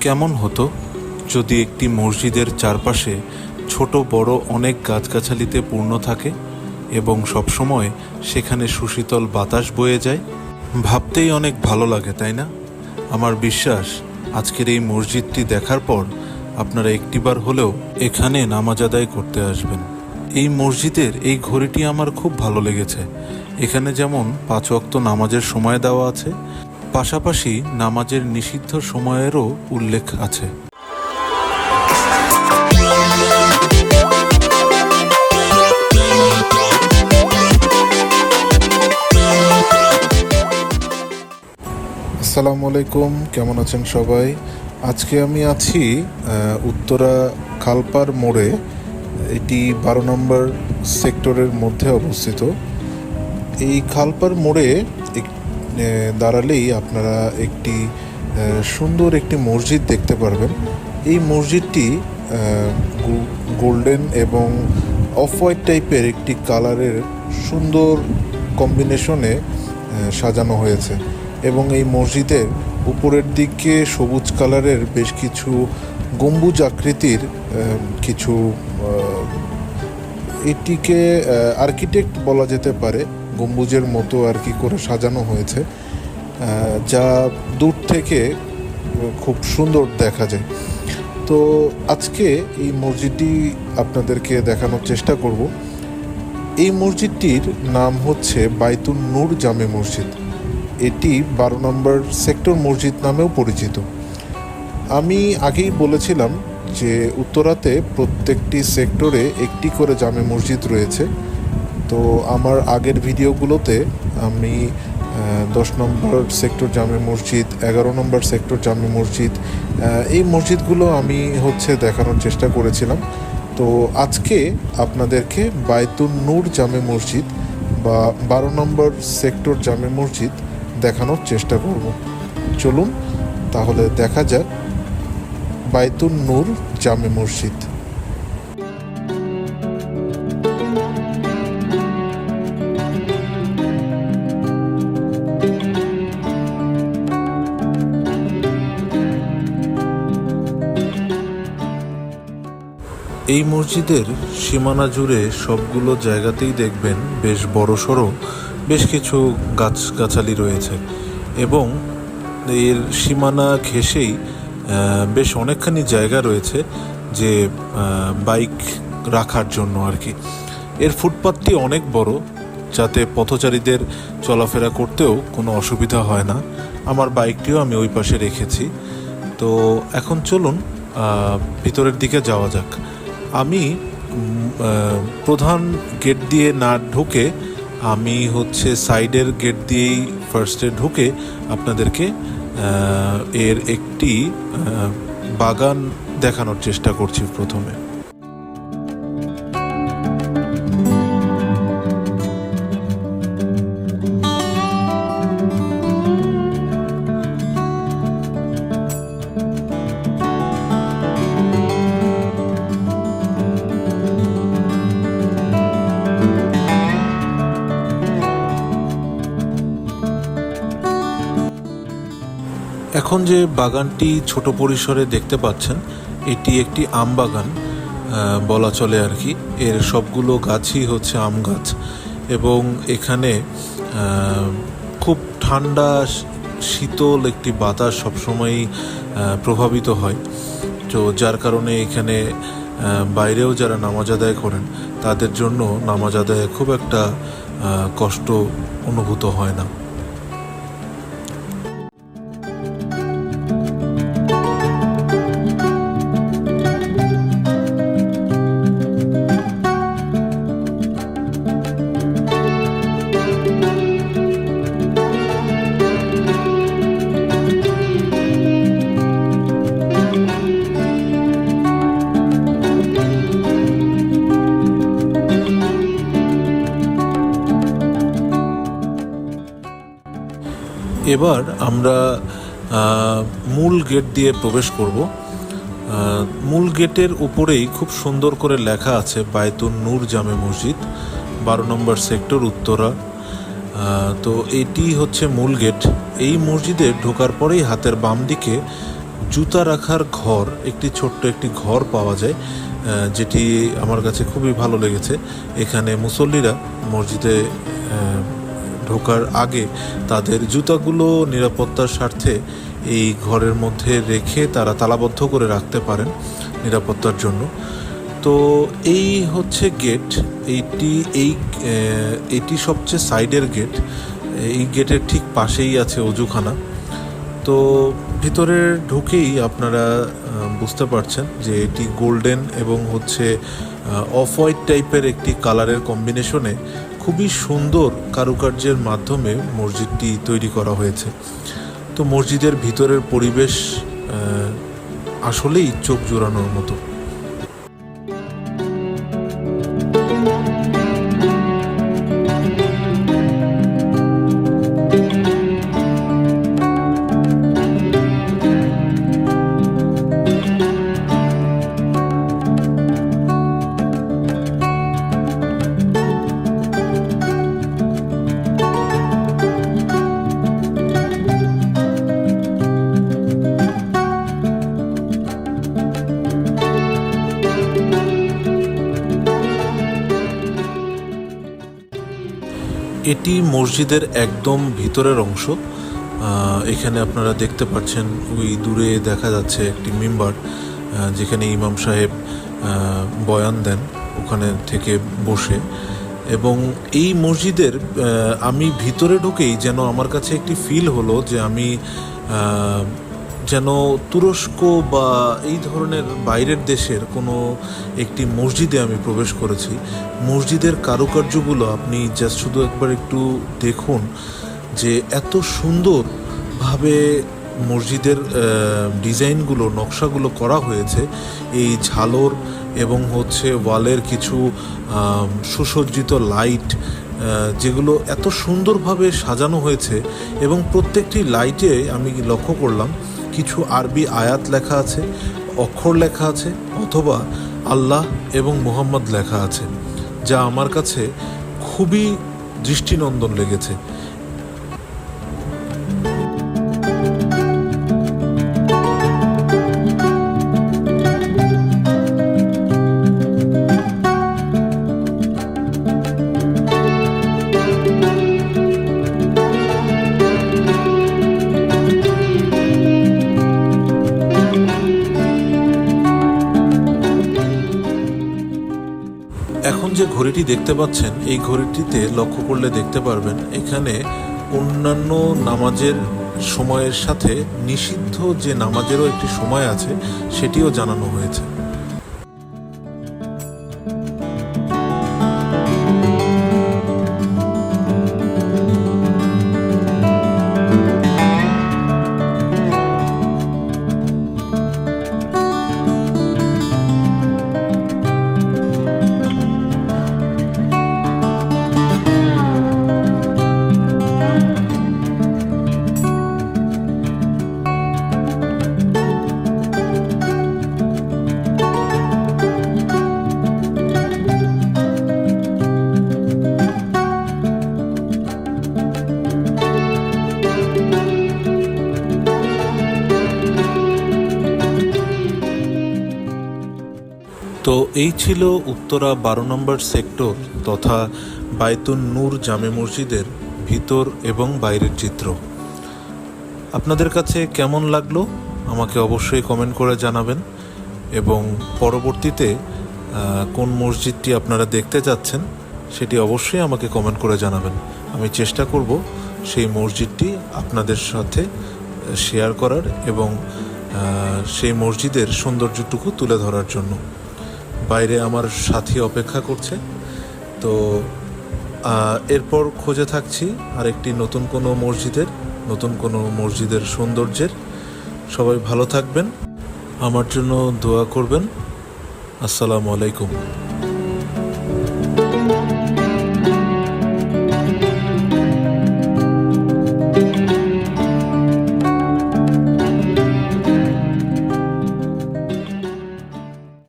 কেমন হতো যদি একটি মসজিদের চারপাশে ছোট বড় অনেক গাছগাছালিতে পূর্ণ থাকে এবং সবসময় সেখানে সুশীতল বাতাস বয়ে যায়? ভাবতেই অনেক ভালো লাগে, তাই না? আমার বিশ্বাস, আজকের এই মসজিদটি দেখার পর আপনারা একটিবার হলেও এখানে নামাজ আদায় করতে আসবেন। এই মসজিদের এই ঘড়িটি আমার খুব ভালো লেগেছে। এখানে যেমন পাঁচ ওয়াক্ত নামাজের সময় দেওয়া আছে পাশাপাশি নামাজের নিষিদ্ধ সময়েরও উল্লেখ আছে। আসসালামু আলাইকুম কেমন আছেন সবাই? আজকে আমি আছি উত্তরা খালপার মোড়ে এটি বারো নম্বর সেক্টরের মধ্যে অবস্থিত। এই খালপার মোড়ে এক- এ, দাঁড়ালেই আপনারা একটি সুন্দর একটি মসজিদ দেখতে পারবেন। এই মসজিদটি গোল্ডেন এবং অফ হোয়াইট টাইপের একটি কালারের সুন্দর কম্বিনেশনে সাজানো হয়েছে এবং এই মসজিদের উপরের দিকে সবুজ কালারের বেশ কিছু গম্বুজ আকৃতির কিছু এটিকে আর্কিটেক্ট বলা যেতে পারে। গম্বুজের মতো আর কি করে সাজানো হয়েছে যা দূর থেকে খুব সুন্দর দেখা যায়। তো আজকে এই মসজিদটি আপনাদেরকে দেখানোর চেষ্টা করব। এই মসজিদটির নাম হচ্ছে বাইতুন নূর জামে মসজিদ। এটি বারো নম্বর সেক্টর মসজিদ নামেও পরিচিত। আমি আগেই বলেছিলাম যে উত্তরাতে প্রত্যেকটি সেক্টরে একটি করে জামে মসজিদ রয়েছে। তো আমার আগের ভিডিওগুলোতে আমি দশ নম্বর সেক্টর জামে মসজিদ, এগারো নম্বর সেক্টর জামে মসজিদ এই মসজিদগুলো আমি হচ্ছে দেখানোর চেষ্টা করেছিলাম। তো আজকে আপনাদেরকে বায়তুন নূর জামে মসজিদ বা বারো নম্বর সেক্টর জামে মসজিদ দেখানোর চেষ্টা করব। চলুন তাহলে দেখা যাক বাইতুন নূর জামে মসজিদ। এই মসজিদের সীমানা জুড়ে সবগুলো জায়গাতেই দেখবেন বেশ বড় সড়ো বেশ কিছু গাছগাছালি রয়েছে এবং এর সীমানা ঘেঁষেই বেশ অনেকখানি জায়গা রয়েছে যে বাইক রাখার জন্য আর কি। এর ফুটপাথটি অনেক বড়, যাতে পথচারীদের চলাফেরা করতেও কোনো অসুবিধা হয় না। আমার বাইকটিও আমি ওই পাশে রেখেছি। তো এখন চলুন ভিতরের দিকে যাওয়া যাক। আমি প্রধান গেট দিয়ে না ঢুকে, আমি হচ্ছে সাইডের গেট দিয়েই ফার্স্টে ঢুকে আপনাদেরকে এর একটি বাগান দেখানোর চেষ্টা করছি প্রথমে। এখন যে বাগানটি ছোট পরিসরে দেখতে পাচ্ছেন, এটি একটি আম বাগান বলা চলে আর কি। এর সবগুলো গাছই হচ্ছে আম গাছ এবং এখানে খুব ঠান্ডা, শীতল একটি বাতাস সবসময়ই প্রভাবিত হয়। তো যার কারণে এখানে বাইরেও যারা নামাজ আদায় করেন, তাদের জন্য নামাজ আদায় খুব একটা কষ্ট অনুভূত হয় না। এবার আমরা মূল গেট দিয়ে প্রবেশ করব। মূল গেটের উপরেই খুব সুন্দর করে লেখা আছে বায়তুন নূর জামে মসজিদ, বারো নম্বর সেক্টর, উত্তরা। তো এটি হচ্ছে মূল গেট। এই মসজিদে ঢোকার পরেই হাতের বাম দিকে জুতা রাখার ঘর, একটি ছোট্ট একটি ঘর পাওয়া যায় যেটি আমার কাছে খুবই ভালো লেগেছে। এখানে মুসল্লিরা মসজিদে ঢোকার আগে তাদের জুতাগুলো নিরাপত্তার স্বার্থে এই ঘরের মধ্যে রেখে তারা তালাবদ্ধ করে রাখতে পারেন নিরাপত্তার জন্য। তো এই হচ্ছে গেট। এইটি, এই এটি সবচেয়ে সাইডের গেট। এই গেটের ঠিক পাশেই আছে অজুখানা। তো ভিতরে ঢুকেই আপনারা বুঝতে পারছেন যে এটি গোল্ডেন এবং হচ্ছে অফ হোয়াইট টাইপের একটি কালারের কম্বিনেশনে খুবই সুন্দর কারুকার্যের মাধ্যমে মসজিদটি তৈরি করা হয়েছে। তো মসজিদের ভিতরের পরিবেশ আসলেই চোখ জোড়ানোর মতো। এটি মসজিদের একদম ভিতরের অংশ। এখানে আপনারা দেখতে পাচ্ছেন ওই দূরে দেখা যাচ্ছে একটি মেম্বার যেখানে ইমাম সাহেব বয়ান দেন ওখানে থেকে বসে। এবং এই মসজিদের আমি ভিতরে ঢুকেই যেন আমার কাছে একটি ফিল হলো যে আমি যেন তুরস্ক বা এই ধরনের বাইরের দেশের কোনো একটি মসজিদে আমি প্রবেশ করেছি। মসজিদের কারুকার্যগুলো আপনি জাস্ট শুধু একবার একটু দেখুন যে এত সুন্দরভাবে মসজিদের ডিজাইনগুলো, নকশাগুলো করা হয়েছে। এই ঝালর এবং হচ্ছে ওয়ালের কিছু সুসজ্জিত লাইট যেগুলো এত সুন্দরভাবে সাজানো হয়েছে এবং প্রত্যেকটি লাইটে আমি লক্ষ্য করলাম কিছু আরবি আয়াত লেখা আছে, অক্ষর লেখা আছে, অথবা আল্লাহ এবং মোহাম্মদ লেখা আছে, যা আমার কাছে খুবই দৃষ্টিনন্দন লেগেছে। ঘড়িটি দেখতে পাচ্ছেন, এই ঘড়িটিতে লক্ষ্য করলে দেখতে পারবেন, এখানে অন্যান্য নামাজের সময়ের সাথে নিষিদ্ধ যে নামাজেরও একটি সময় আছে, সেটিও জানানো হয়েছে। এই ছিল উত্তরা বারো নম্বর সেক্টর তথা বায়তুন নূর জামে মসজিদের ভিতর এবং বাইরের চিত্র। আপনাদের কাছে কেমন লাগল? আমাকে অবশ্যই কমেন্ট করে জানাবেন। এবং পরবর্তীতে কোন মসজিদটি আপনারা দেখতে যাচ্ছেন, সেটি অবশ্যই আমাকে কমেন্ট করে জানাবেন। আমি চেষ্টা করব সেই মসজিদটি আপনাদের সাথে শেয়ার করার এবং সেই মসজিদের সৌন্দর্যটুকু তুলে ধরার জন্য। বাইরে আমার সাথী অপেক্ষা করছে। তো এরপর খোঁজে থাকছি আরেকটি নতুন কোনো মসজিদের, নতুন কোনো মসজিদের সৌন্দর্যের। সবাই ভালো থাকবেন। আমার জন্য দোয়া করবেন। আসসালামু আলাইকুম।